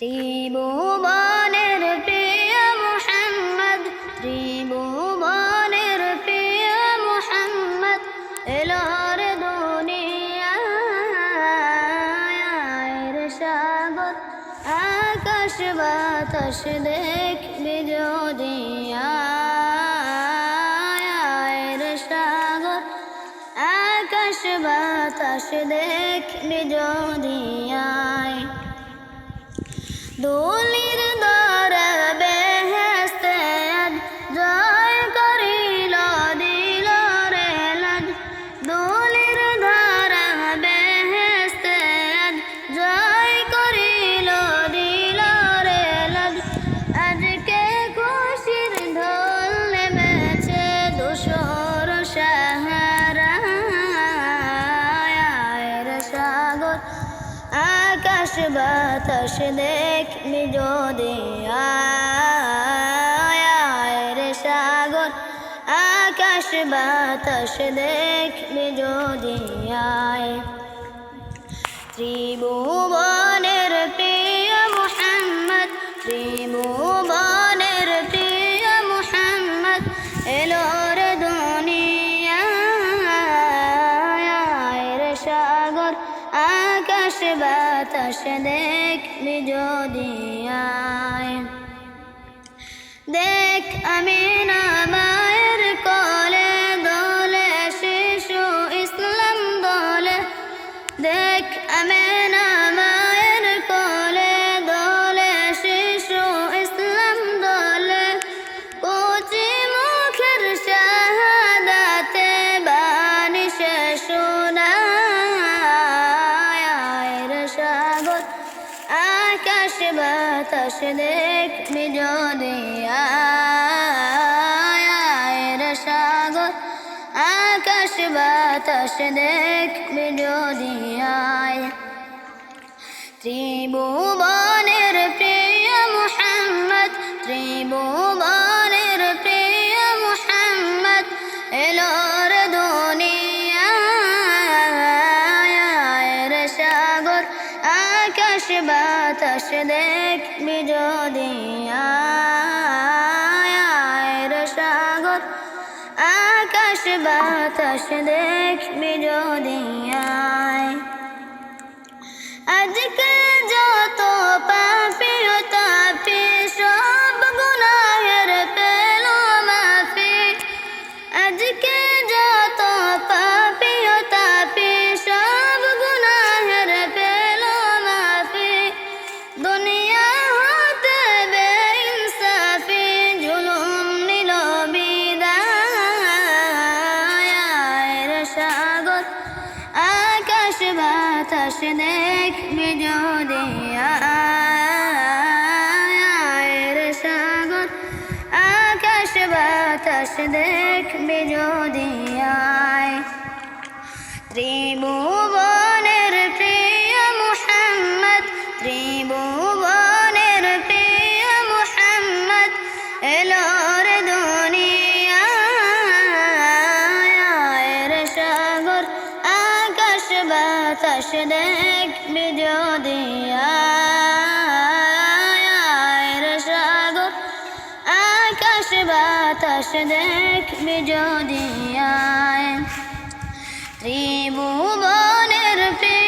ত্রিভুবনের প্রিয় মুহাম্মদ ত্রিভুবনের প্রিয় মুহাম্মদ, এলোর দুনিয়ায় রে সাগর আকাশ বাতাস দেখবি যদি আয় রে সাগর আকাশ বাতাস দেখবি যদি আয়। দোলির বাতাস দেখবি যদি রে সাগর। আকাশ বাতাস দেখবি যদি আয়। ত্রিভুবনের প্রিয় মুহাম্মদ, ত্রিভুবনের প্রিয় মুহাম্মদ, এলো দেখবি যদি আয়। দেখ আমি না বাতাস দেখবি যদি আয় সাগর। আকাশ বাতাস দেখবি যদি আয়। ত্রিভুবনের বাতাস দেখবি যদি আয় রে সাগর, আকাশ বাতাস দেখবি যদি আয়। আজকে যত পাপি তাপি, সব গুনাহের পেল মাফি আজকে বাতাস দেখবি যদি রে সাগর। আকাশ বাতাস দেখবি যদি আয়। বাতাস দেখবি যদি সাগর আকাশ বাতাস দেখবি যদি ত্রিভুবনের প্রিয়